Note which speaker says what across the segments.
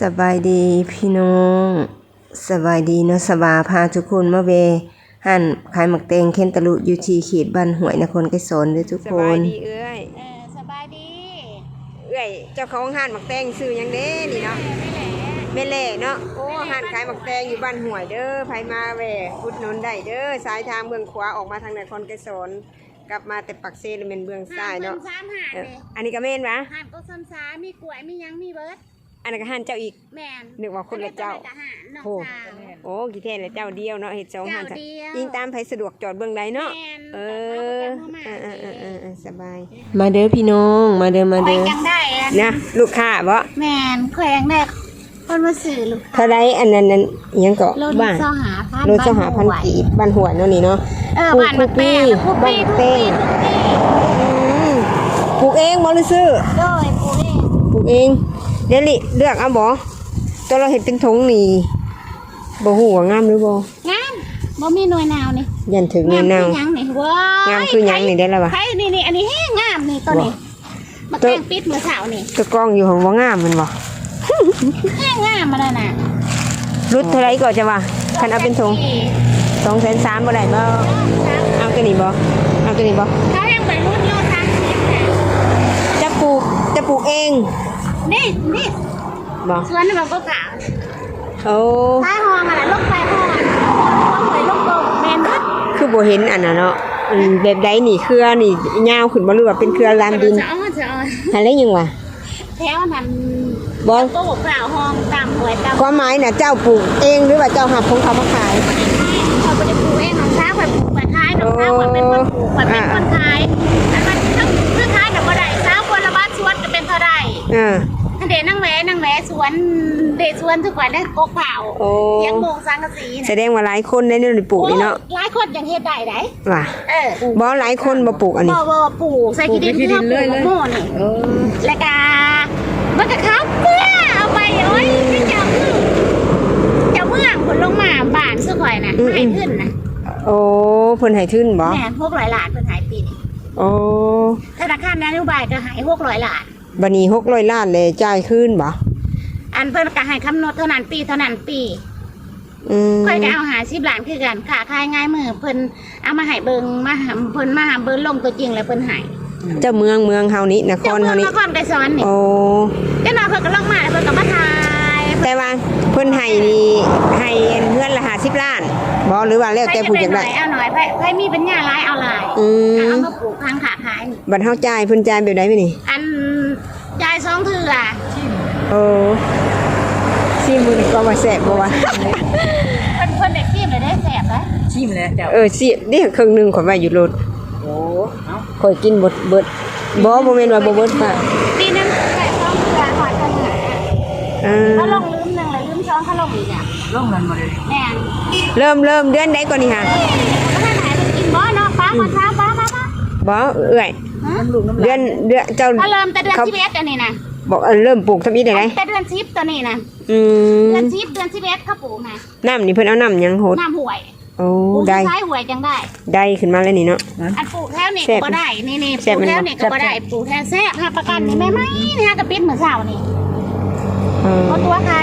Speaker 1: สบายดีพี่น้องสบายดีเนาะสบาพาทุกคนมาเวหันขายหมักเตงเคนตะลุอยู่ที่เขตบ้านห้วยนครไกรสอนเด้อทุก
Speaker 2: ส
Speaker 1: ค
Speaker 2: บาย
Speaker 1: น
Speaker 2: ดีเอ้ย
Speaker 3: เออสบายดี
Speaker 2: เอ้ยเจ้าของห้านหมักแตงซื้อหยังเด้นี่เนาะแม่เล่เนาะโอ้ห้านขายหมักแตงอยู่บ้านห้วยเด้อไผมาแหวพุดหนนได้เด้อสายทางเมืองขวาออกมาทางนครไกรสอนกลับมาแต่ปักเซเลยเป็นเมืองซ้ายเนาะ
Speaker 3: สามหาด
Speaker 2: เออ
Speaker 3: เลย
Speaker 2: อันนี้ก็แม่นวะ
Speaker 3: หาดก็ซ้ำซ้ามีกล้วยมีหยังมีเบิร์ด
Speaker 2: อันนั้นก็ห้านเจ้าอีก
Speaker 3: แมน
Speaker 2: นึกว่าคนละเจ้า
Speaker 3: อันนี้ก็หารน้อง
Speaker 2: โอ้
Speaker 3: สาว
Speaker 2: โอ้กี่แท่ละเจ้าเดียวเนาะเฮ็ดสองห้าน
Speaker 3: เจ้าเดียว
Speaker 2: ยิงตามไผสะดวกจอดเบื้องใดเนาะ
Speaker 3: แม่น
Speaker 2: เออเออเออเออเออเออสบาย
Speaker 1: มาเด้อพี่น้อง มาเด้อมา
Speaker 3: แขว
Speaker 1: เด้
Speaker 3: ง
Speaker 1: อ
Speaker 3: ยังได้อะ
Speaker 2: นะ ลูกค้าบ่
Speaker 3: แมนแขวงได้คนมาสื่อลูก
Speaker 2: เท่าไรอันนั้นนั้นอิหยังก็
Speaker 3: โลด
Speaker 2: บ้าน
Speaker 3: เจ้าหาพัน
Speaker 2: โลเจ้าหาพันกีบบ้านหัวเนาะนี่เนาะ
Speaker 3: เออบ้านมันแปลกทุกปีทุกปีทุกปี
Speaker 2: อืมปลูกเองบ่หรือซื้อ
Speaker 3: โดยปูเอง
Speaker 2: ปลูกเอง เดี๋ยวลิเลือกเอาบ่ตัวเราเห็นเป็นทงนี่บ่ฮู้ว่างามหรือบ่
Speaker 3: งามบ่มีหน่วยหนาวนี่
Speaker 2: ยันถึงในแนว
Speaker 3: คือหยังนี่ว้าย
Speaker 2: งามคือหยังนี่ได้แล้ววะ
Speaker 3: ใครนี่นี่อันนี้แห้งงามนี่ตัวนี้มา
Speaker 2: ตัว
Speaker 3: แต่งปิดเมื่อเช้านี่
Speaker 2: ตัวกล้องอยู่ของบ่งามแมันบ่
Speaker 3: แห้งงามมาแล้วน่ะ
Speaker 2: รุดเท่าไรก็จะว่าคันเอาเป็นทง2,300บ่ได้บ่เอาตัวนี้บ่เอาตัวนี้บ่
Speaker 3: เขายังไปรุ่นโลทางสิบน่ะ
Speaker 2: จะปลูกจะปลูกเอง
Speaker 3: นี่นี่
Speaker 2: บ่
Speaker 3: สวนมันก็ขาว
Speaker 2: โอ้
Speaker 3: ใต้ห้องอะไรลูกใต้ห้องห้องเลยลูกโป่งแมนบัด
Speaker 2: คือบ่เห็นอันน่ะเนาะอืมแบบใดนี่เครือนี่ยาวขึ้นบ่หรือว่าเป็นเครือลานดิน
Speaker 3: จะเอาจะเอา
Speaker 2: อะไรยังวะ
Speaker 3: แถวนั้น
Speaker 2: บอล
Speaker 3: ก็บอกกล่าวห้องตามหวยตาม
Speaker 2: ความหมายน่ะเจ้าปลูกเองหรือว่าเจ้าหับของเขามาขาย
Speaker 3: เขาไปปลูกเองน้องสาวไปปลูกไปขายน้องสาวไปเป็นคนปลูกไปเป็นคนข
Speaker 2: อ่า
Speaker 3: เดนั่งแหวนั่งแหวสวนเดสวนทุกวันได้กกเผา
Speaker 2: โอ้
Speaker 3: เลี้ยงโมงสังกะสี
Speaker 2: แสดงว่าหลายคนได้เนี่ยปลูกนี่เนาะ
Speaker 3: หลายคนยังเฮ็ดได้ได
Speaker 2: ว่ะ
Speaker 3: เออ
Speaker 2: บ่หลายคนบ่ปลูกอันนี้
Speaker 3: บ่บ่ปลูกใส่ขี้ดินเพื่อปลูกมะม่วงนี่แล้วก็มันก็ครับเพื่อเอาไปโอ้ยไม่เจ้าคือเจ้าเมืองผลลงมาบ้านสุข่อยน่ะให้ขึ้นน่ะ
Speaker 2: โอ้เพิ่นให้ทุนบ่
Speaker 3: แม่พวกร้อยล้านเพิ่นหายปีนี้
Speaker 2: โอ้
Speaker 3: ธนาคารนโยบายก็ใหายหกร้อยล้าน
Speaker 2: บัดนี้600ล้านเลยจ่ายคืนบ่
Speaker 3: อันเพิ่นก็ให้คำนวณเท่านั้นปีเท่านั้นปี
Speaker 2: อืม
Speaker 3: ค่อยก็เอาหาสิบล้านคือกันค่ะขายง่ายมือเพิ่นเอามาให้เบิ่งมาหาเพิ่นมาหาเบิ่งลงตัวจริงแล้วเพิ่นให้
Speaker 2: เจ้าเมืองเมืองเฮานี่นค
Speaker 3: เจ้ารเมือ
Speaker 2: เฮางนี่
Speaker 3: นครไกรสอนนี่
Speaker 2: โอ้
Speaker 3: เจ้าน้อยเพิ่นก็ลงมาแล้วเพิ่นก็มาถ่าย
Speaker 2: แต่ว่าเพิ่นให้นี่ให้เงินละ50ล้านบ่หรือว่าแล้วแต่ผู้อยากได้
Speaker 3: เอาหน่อยไผไผมีปัญญาหลายเอาหลาย
Speaker 2: อื
Speaker 3: เอา
Speaker 2: ม
Speaker 3: มาปลูกทางขาขายนี่
Speaker 2: บัดเฮาจ่ายเพิ่นจ่ายแบบใดแม่นี่
Speaker 3: อัน ยายสองเถื่อ
Speaker 2: โอ้ซีมือนี่ก็ว่าแซ่บบ่วะ
Speaker 3: เพิ่นเพิ่นได้ซีมเลยได้แสบเลย
Speaker 4: ชิมแล้วเจ้า
Speaker 2: เออสินี่ครึ่งหนึงข่อยไว้อยู่รถ
Speaker 4: โอ้เอ้า
Speaker 2: ข่อยกินเบดเบิดบ่บ่แม่นว่าบ่เบิดป่ะ
Speaker 3: ปีนึงได้สองเถื่อหอยกันเหนื่อย
Speaker 2: เออ
Speaker 3: เขาลงลืมหนึ่งเลยลืมสองเขาลงอีกอะ
Speaker 4: ลงเงินหมดเลย
Speaker 3: แม่น
Speaker 2: เริ่มเริ่มเดือนใดก่อนนี่ฮะ
Speaker 3: ก็ท่านหายไปกินบ่เนาะป้ามาช้าป้าป้าป้า
Speaker 2: บ่เอ้ย
Speaker 4: น้ำลูกน้ำ
Speaker 2: เดือนเดือนเจ้า
Speaker 3: เขาเริ่มแต่เดือน
Speaker 2: เขา
Speaker 3: สิบเอ็ดอันนี้นะ
Speaker 2: บอกเออเริ่มปลูกทำอีได้ได
Speaker 3: แต่เดือนสิบตัวนี้นะ
Speaker 2: อืม
Speaker 3: เดือนสิบเดือนสิบเอ็ดเขาปลูกนะ
Speaker 2: น้ำนี่เพิ่นเอาน้ำหยังโหด
Speaker 3: น้ำห่วย
Speaker 2: โอ้
Speaker 3: ปลูก
Speaker 2: ได้
Speaker 3: ซ้ายห่วยจังได้
Speaker 2: ได้ขึ้นมาแล้วนี่เนาะ
Speaker 3: อันปลูกแถวนี่
Speaker 2: แซ่
Speaker 3: ก็
Speaker 2: บ
Speaker 3: บ่ได้นี่นี่
Speaker 2: แซ่
Speaker 3: ป
Speaker 2: บ
Speaker 3: ลูก
Speaker 2: มัน
Speaker 3: แถวนี่ก็บ่ได้ปลูกแถวแซ่บห้าประกันนี่แม่ไหมนี่ฮะกระปิดเหมือนเสานี่
Speaker 2: เออ
Speaker 3: เพราะตัวใคร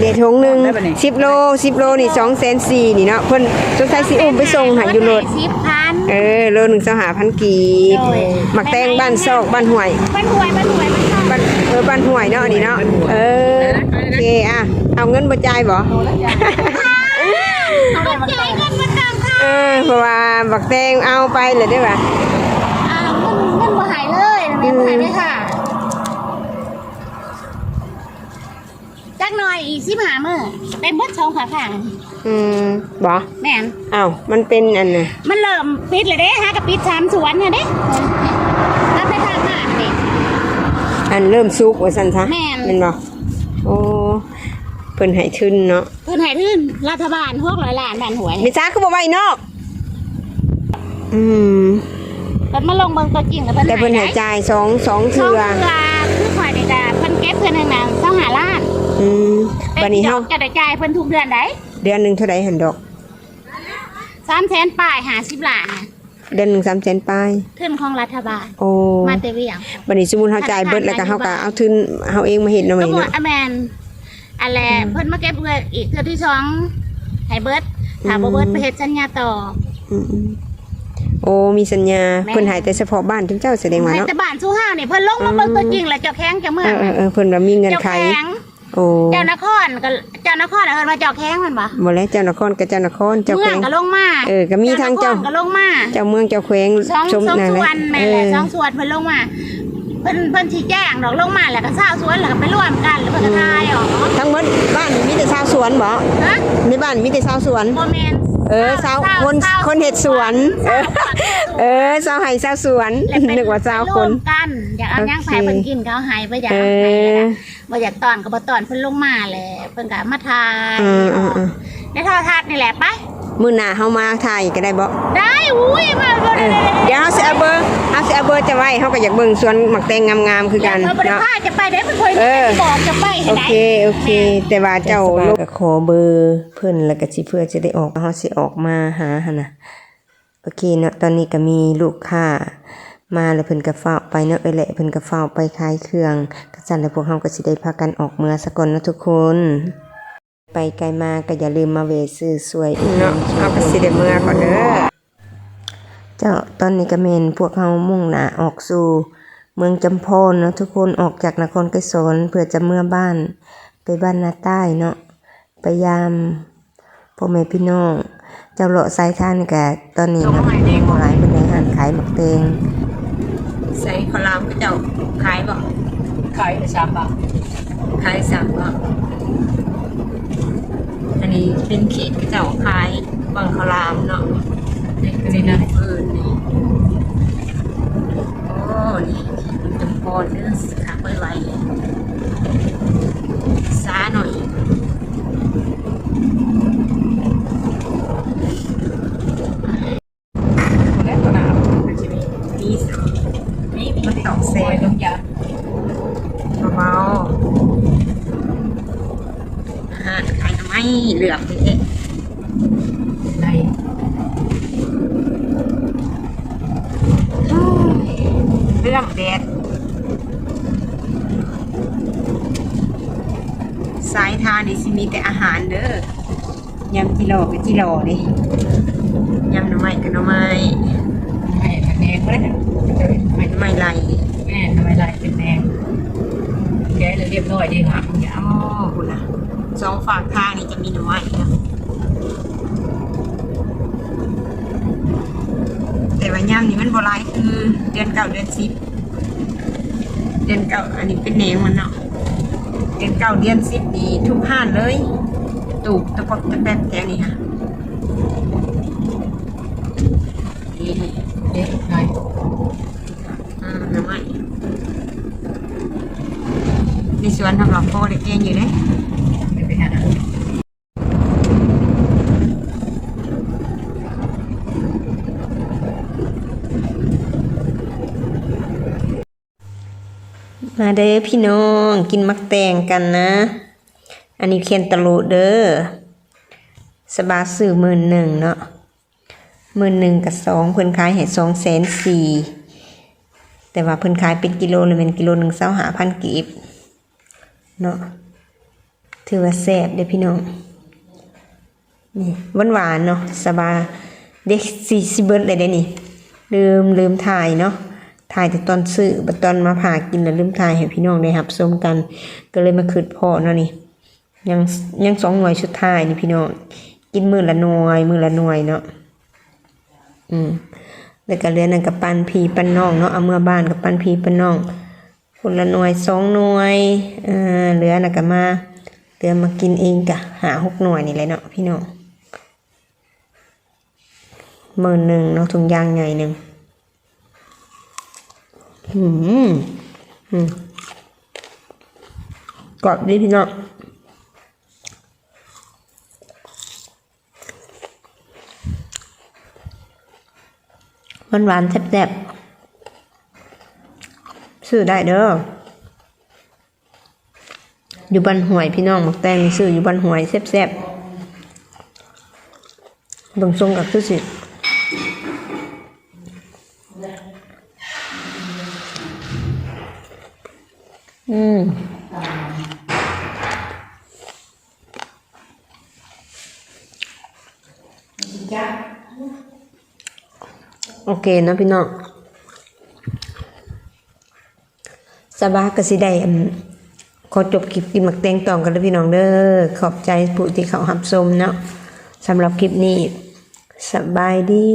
Speaker 2: เดทงหนึง10โล10โลนี่2,400,000นี่เนาะเพิ่นสงสัยสิอุ้มไปส่งให้อยู่รถ
Speaker 3: สิบพัน
Speaker 2: เออโลหนึง25,000กีบ
Speaker 3: โดย
Speaker 2: หมักแตงบ้านซอกบ้านห้วย
Speaker 3: บ้านห่วยบ้านห่วยบ้านห่วย
Speaker 2: บ้านเออบ้านห้วยเนาะอันนี่เนาะเออโอเคอะเอาเงินบ่จ่ายบ่
Speaker 3: ตกใจเงินมาตามค่ะ
Speaker 2: เออเพราะว่าบักแตงเอาไปเลยได้ป่ะ
Speaker 3: อ่าเงินเงินบ่หายเลยนะแม่บ่หายเลยค่ะ จักหน่อยอีกสิบห้ามื้อเป็นเบิดสองฝาฝาง
Speaker 2: อืมบ่
Speaker 3: แม่น
Speaker 2: อ้าวมันเป็นอันน่ะ
Speaker 3: มันเริ่มปิดเลยเด้ฮะกับปิดสามสวนเนี่ยเด้รับไปทางหาดนี่
Speaker 2: อันเริ่มสุกว่าซั่นซะ
Speaker 3: แม่น
Speaker 2: นบ่โอ้เพิ่นให้ทุนเนาะ
Speaker 3: เพิ่นให้ขึ้นรัฐบาลพวกร้อยล้านบ้านหวย
Speaker 2: มีซ่าคือบ่ไว้นอก อืม
Speaker 3: เพิ่นมาลงเบิ่งตัวจริงแล้วเพิ่น
Speaker 2: แต่เพิ่นให้
Speaker 3: ได้
Speaker 2: จ่ายสองสอง
Speaker 3: สอ
Speaker 2: เทื่
Speaker 3: ง
Speaker 2: อ
Speaker 3: เทื่อคือข่อยนี่ก็เพิ่นเก็บเพิ่นให้นางเจ้าหาล้าน
Speaker 2: อืมบัดนี้เฮา
Speaker 3: จะได้จ่ายเพิ่นทุกเดือนได้
Speaker 2: เดือนหนึงเท่าใดหั่นดอก
Speaker 3: 300,000ป้าย50ล้านน่ะ
Speaker 2: เดือนหนึง300,000ปลาย
Speaker 3: ทุนของรัฐบาล
Speaker 2: โอ้
Speaker 3: มาแต่เวียง
Speaker 2: บัดนี้สมมุติเฮาจ่ายเบิดแล้วก็เฮาก็เอาทุนเฮาเองมาเฮ็ดเนาะ
Speaker 3: ส
Speaker 2: แม่
Speaker 3: มมุ
Speaker 2: เนาะ
Speaker 3: ติอแมนอะไรเพิ่นมาเก็บเงินอีกเทื่อที่สองให้เบิร์ดถามบ่เบิร์ดไปเฮ็ดสัญญาต่อ
Speaker 2: อืมๆโอ้มีสัญญา
Speaker 3: แม่
Speaker 2: เพิ่นใหายแต่เฉพาะบ้านจุงเจ้าแสดงว่า
Speaker 3: ให้
Speaker 2: เนาะ
Speaker 3: แต่บ้านสู้ห้าวนี่เพิ่นลงมาเบิ่งตัวจริงแล้วเจ้าแข้งเจ้าเมือ
Speaker 2: เองอเออเออเพิ่นว่ามีเงิน
Speaker 3: เจ้า
Speaker 2: ไข
Speaker 3: แข้ง
Speaker 2: โอ้
Speaker 3: เจ้านครก็เจ้านครเอิ้นว่าเจ้าแข้งมันบ่
Speaker 2: บ่แล้วเจ้านครกับเจ้านครเจ้า
Speaker 3: เมื
Speaker 2: แข
Speaker 3: อ
Speaker 2: ว
Speaker 3: ง
Speaker 2: ง
Speaker 3: ก็ลงมา
Speaker 2: เออก็มีทางเจ้า
Speaker 3: นครก็ลงมา
Speaker 2: เจ้าเมืองเจ้าแขวง
Speaker 3: สอง
Speaker 2: ชม
Speaker 3: สอง
Speaker 2: นั่น
Speaker 3: ส
Speaker 2: แห
Speaker 3: ว
Speaker 2: ละ
Speaker 3: นแม่
Speaker 2: เอ
Speaker 3: แหละ
Speaker 2: อ
Speaker 3: สองสวนเพิ่นลงมาเพิ่นเพิ่นชี้แจงดอกลงมาแล้วก็เศร้าสวนแล้วก็ไปร่วมกันแล้วเพิ่นก็ทายออก
Speaker 2: ทั้งหมดบ้านนี่มีแต่ชาวสวนบ่
Speaker 3: ฮะ
Speaker 2: ในบ้านมีแต่ชาวสวน
Speaker 3: บ่แม่น
Speaker 2: เออชาวคนคนเฮ็ดสวน เออเออชาวไห้ชาวสวน
Speaker 3: แล้วไป
Speaker 2: นึกว่าชาวคน
Speaker 3: ร่มกันอยากเอาย่างไผ
Speaker 2: โอเค
Speaker 3: เพิ่นกินก็เอาให้บ่อยาก
Speaker 2: เอ
Speaker 3: เอาให้
Speaker 2: อ
Speaker 3: นะบ่อยากตอนก็บ่ตอนเพิ่นลงมาแหละเพิ่นก็มาทาย
Speaker 2: อืมอืมอืม
Speaker 3: ในโทรทัศน์นี่แหละไป
Speaker 2: มื้อหน้าเฮามาถ่ายก็ได้บ่
Speaker 3: ได้อุ้ยมาบ่
Speaker 2: เอ
Speaker 3: ได้
Speaker 2: อเดี๋ยวเฮาสิเอาเบ อร์เฮาสิเอาเบอร์จะไว้เฮาก็อยากเบิ่งสวนหมักแตงงามๆคือกัน
Speaker 3: เนาะบ่ได้
Speaker 2: เนาะ
Speaker 3: พาจะไปได้เพิ่นเคย
Speaker 2: เออ
Speaker 3: บอกจะไปให้
Speaker 2: โอ
Speaker 3: ได้
Speaker 2: เคโอเค แต่ว่าเจ้าลูกก็ขอเบอร์เพิ่นแล้วก็สิเพื่อจะได้ออกเฮาสิออกมาหาหั่นน่ะโอเคเนาะตอนนี้ก็มีลูกค้ามาแล้วเพิ่นก็ฟ้าวไปเนาะเอ้ยแหละเพิ่นก็ฟ้าวไปขายเครื่องก็สั่นแล้วพวกเฮาก็สิได้พากันออกเมือซะก่อนเนาะทุกคน ไปไกลมาก็อย่าลืมมาเวะซื้อสวยอีก เนาะเฮาก็สิได้เมือก่อนเด้อ เจ้าตอนนี้ก็แม่นพวกเฮามุ่งหน้าออกสู่เมืองจำพรเนาะทุกคนออกจากนครไกรสอนเพื่อจะเมื่อบ้านไปบ้านนาใต้เนาะไปยามพ่อแม่พี่น้องเจ้าเลาะสายทานกะตอนนี้เนาะหลายเป็นในห้านขายหมักเตงใส่ข้าวรามก็เจ้าขายบ่
Speaker 4: ขายแต่สามบาท
Speaker 2: ขายสั่งบ่อันนี้เป็นเขตก็เจ้าขายบังข้าวรามเนาะ
Speaker 4: นี่นี่นะ
Speaker 2: เออนี่โอ้นี่จำพรเด้อขาไปไว้ซาหน่อย
Speaker 4: แล้วก็น้ำจะมี
Speaker 2: มีสาม
Speaker 4: นี่มันตอกเซยต้องยา
Speaker 2: เบาๆอาหารขายทำไมเหลือบเอ๊ะ
Speaker 4: ใน
Speaker 2: เรื่องแดดสายทานนี่สิมีแต่อาหารเด้อยำจิโร่กับจิโร่ดิยำหน่อไม้กับหน่อไม้
Speaker 4: ไม่แนงก็ได้ไม่
Speaker 2: หน่อไม้ไหล
Speaker 4: แม่ทำไมไรเป็นแนงแกเลยเรียบร้อยดีค่ะอย่า
Speaker 2: อ๋อคุณนะสองฝั่งทางนี่จะมีหน่อไม้นะ แต่ว่ายำนี่มันโบราณคือเดือนเก้าเดือนสิบเดือนเก้าอันนี้เป็นแนงมันเนาะเดือนเก้าเดือนสิบนี่ทุกห้านเลย ตูกตะปอกตะแป๊บแถวนี้ค่ะนี่
Speaker 4: เด็กไง
Speaker 2: อืมหน่อไมในสวนทำหลอกโพได้เกงอยู่เลย
Speaker 4: ไม่ไปหา
Speaker 2: มาเด้อพี่น้องกินมักแตงกันนะ อันนี้เคียนตะลุเด้อสบาสื่อหมื่นหนึ่งเนาะหมื่นหนึ่งกับสองเพิ่นขายให้สองแสนสี่แต่ว่าเพิ่นขายเป็นกิโลเลยเป็นกิโลหนึ่งเศร้าหาพันกีบเนาะถือว่าแซ่บเด้อพี่น้องนี่หวานหวานๆเนาะสบาเด็กสี่สิบเบิร์ดเลยเด้นี่ลืมลืมถ่ายเนาะ ถ่ายแต่ตอนซื้อบัตอนมาผ่ากินแล้วลืมถ่ายให้พี่น้องได้รับชมกัน ก็เลยมาคืดพอเนาะนี่ยังยังสองหน่วยชุดท้ายนี่พี่น้องกินมือละหน่วยมือละหน่วยเนาะอืมแล้วก็เรือนนั่นกับปันพีปันน้องเนาะเอาเมื่อบ้านกับปันพีปันน้องคนละหน่วยสองหน่วยเออเหลือน่ะก็มาเหลือมากินเองกะหาหกหน่วยนี่แหละเนาะพี่น้องหมื่นหนึ่งเนาะถุงยางใหญ่หนึ่ง อืมอืมกรอบดีพี่น้องหวานหวานแซ่บๆซื้อได้เด้ออยู่บ้านหวยพี่น้องมักแตงนี่ซื้ออยู่บ้านหวยแซ่บๆบิ่งทรงกับคือสิ
Speaker 1: เคเนะพี่น้องสบายกสิได้ขอจบคลิปกินหมักแตงตองกันแล้วพี่น้องเด้อขอบใจผู้ที่เขาหับชมเนาะสำหรับคลิปนี้สบายดี